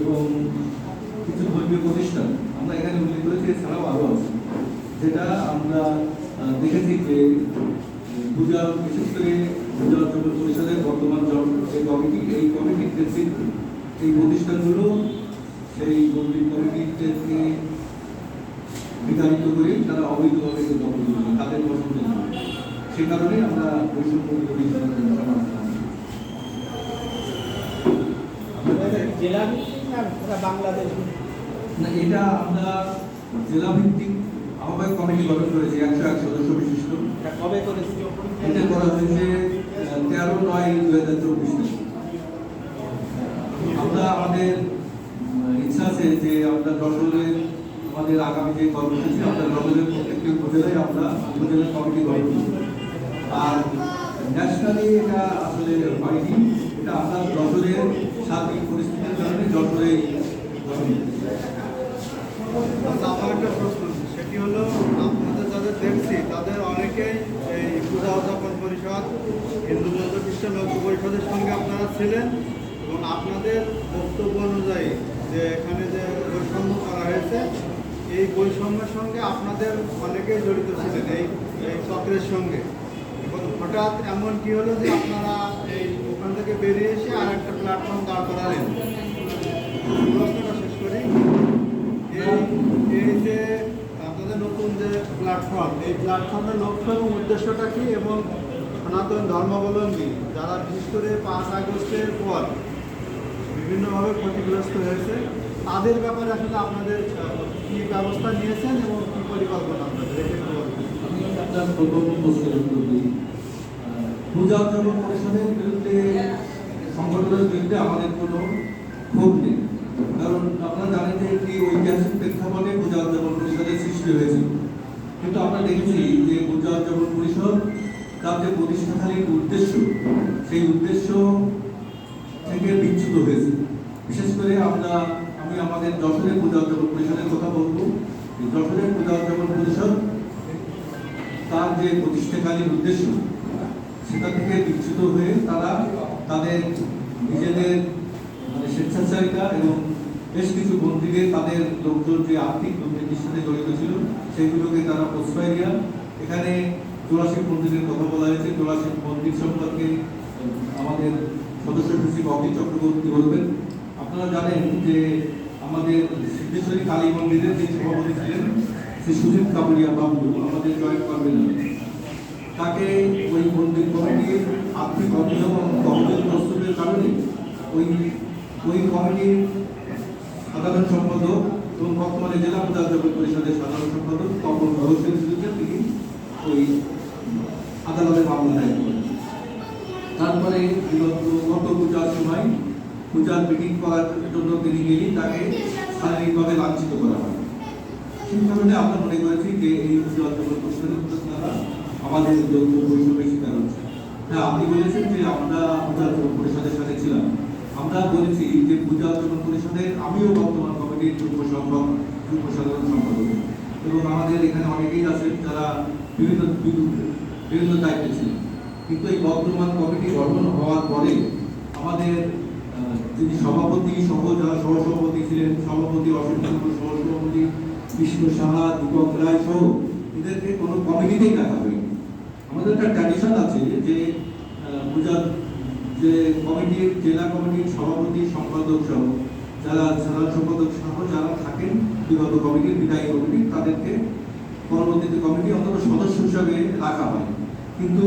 এবং কিছু ধর্মীয় প্রতিষ্ঠান, আমরা এখানে উল্লেখ করেছি, এছাড়াও আরও আছে, যেটা আমরা দেখেছি যে পূজা, বিশেষ করে পূজা জগৎ পরিষদের বর্তমান যে কমিটি, এই কমিটির নেতৃত্ব এই প্রতিষ্ঠানগুলো, সেই মন্দির কমিটিকে বিতাড়িত করে তারা অবৈধভাবে দখল করেছে, তাদের পছন্দ। সে কারণে আমরা বৈষম্য বিরোধী সমাজ আপনাদের জেলা ভিত্তিক না পুরো বাংলাদেশ? না এটা আমরা জেলা ভিত্তিক আহ্বায়ক কমিটি গঠন করেছি একশো এক সদস্য বিশিষ্ট। এটা কবে করেছিল এটা করা হয়েছে তেরো নয় দু হাজার চব্বিশ আমরা আমাদের ইচ্ছা আছে যে আমরা যশোরের আমাদের আগামী যে কর্মসূচি আমরা যশোরের প্রত্যেকটি উপজেলায় আমরা উপজেলা কমিটি গঠন করব। আর ন্যাশনালি এটা আসলে হয়নি। আমরা যশোরের সার্বিক পরিস্থিতির কারণে আচ্ছা, একটা প্রশ্ন সেটি হলো আপনাদের যাদের দেখছি তাদের অনেকেই এই পূজা উদযাপন পরিষদ হিন্দু বৌদ্ধ খ্রিস্টান ঐক্য পরিষদের সঙ্গে আপনারা ছিলেন এবং আপনাদের বক্তব্য অনুযায়ী যে এখানে যে বৈষম্য করা হয়েছে এই বৈষম্যের সঙ্গে আপনাদের অনেকেই জড়িত ছিলেন এই এই চক্রের সঙ্গে। এবং হঠাৎ এমন কি হলো যে আপনারা এই ওখান থেকে বেরিয়ে এসে আর একটা প্ল্যাটফর্ম দাঁড় করালেন। প্রশ্নটা শেষ করি। এই এই যে আপনাদের নতুন যে প্ল্যাটফর্ম এই প্ল্যাটফর্মের লক্ষ্য এবং উদ্দেশ্যটা কি এবং সনাতন ধর্মাবলম্বী যারা বিশেষ করে পাঁচ আগস্টের পর বিভিন্নভাবে ক্ষতিগ্রস্ত হয়েছে, তাদের ব্যাপারে আসলে আপনাদের কি ব্যবস্থা নিয়েছেন এবং কি পরিকল্পনা আপনাদের। আমি আপনার প্রথম পূজা উদযাপন পরিষদের বিরুদ্ধে, সংগঠনের বিরুদ্ধে আমাদের কোনো ক্ষোভ নেই। কারণ আপনারা জানেন যে একটি ঐতিহাসিক প্রেক্ষাপটে পূজা উদযাপন পরিষদের সৃষ্টি হয়েছিল। কিন্তু আমরা দেখেছি যে পূজা উদযাপন পরিষদ তার যে প্রতিষ্ঠাকালীন উদ্দেশ্য, সেই উদ্দেশ্য থেকে বিচ্যুত হয়েছে। বিশেষ করে আমরা, আমি আমাদের যশোরের পূজা উদযাপন পরিষদের কথা বলব। যশোরের পূজা উদযাপন পরিষদ তার যে প্রতিষ্ঠাকালীন উদ্দেশ্য সেটা থেকে বিচ্যুত হয়ে তারা তাদের নিজেদের মানে স্বেচ্ছাচারিতা এবং বেশ কিছু মন্দিরে তাদের লোকজন যে আর্থিক দুর্নীতির সাথে জড়িত ছিল, সেগুলোকে তারা প্রশ্রয় দেওয়া এখানে জোড়াশিব মন্দিরের কথা বলা হয়েছে। জোড়াশিব মন্দির সম্পর্কে আমাদের সদস্য সচিব অখিল চক্রবর্তী বলবেন। আপনারা জানেন যে আমাদের সিদ্ধেশ্বরী কালী মন্দিরের যে সভাপতি ছিলেন, শ্রী সুজিত কাবুলিয়া বাবু, আমাদের জয়েন্ট কনভেনর। তাকে ওই মন্দির কমিটির আর্থিক এবং তহবিল প্রস্তুতের কারণে ওই ওই কমিটির সাধারণ সম্পাদক এবং বর্তমানে জেলা জগৎ পরিষদের সাধারণ সম্পাদক তপন ঘোষের বিরুদ্ধে তিনি ওই আদালতে মামলা দায়ের করেন। তারপরে গত পূজার সময় পূজার মিটিং করার জন্য তিনি গেলেই তাকে শারীরিকভাবে লাঞ্ছিত করা হয়। সেই কারণে আমরা মনে করেছি যে এই দ্বারা আমাদের যৌথ শিকার হচ্ছে হ্যাঁ আপনি বলেছেন যে আমরা পূজা পরিষদের সাথে ছিলাম। আমরা বলেছি যে পূজা উদযাপন পরিষদের, আমিও বর্তমান কমিটির যুগ্ম সম্পাদক, যুগ্ম সাধারণ সম্পাদক। এবং আমাদের এখানে অনেকেই আছেন যারা বিভিন্ন বিভিন্ন- দায়িত্বে ছিলেন। কিন্তু এই বর্তমান কমিটি গঠন হওয়ার পরে আমাদের যিনি সভাপতি, সহ যারা সহসভাপতি ছিলেন, সভাপতি অশোক সহসভাপতি বিষ্ণু সাহা, দীপক রায় সহ, এদেরকে কোনো কমিটিতেই রাখা হয়নি। আমাদের একটা ট্র্যাডিশন আছে যে পূজার, যে কমিটির, জেলা কমিটির সভাপতি, সম্পাদক সহ, যারা সাধারণ সম্পাদক সহ যারা থাকেন, বিগত কমিটির বিদায়ী কমিটি, তাদেরকে পরবর্তীতে কমিটি অন্তত সদস্য হিসাবে রাখা হয়। কিন্তু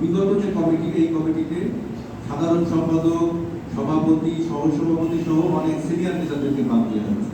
বিগত যে কমিটি, এই কমিটিতে সাধারণ সম্পাদক, সভাপতি, সহসভাপতি সহ অনেক সিনিয়র নেতাদেরকে বাদ দেওয়া হয়েছে।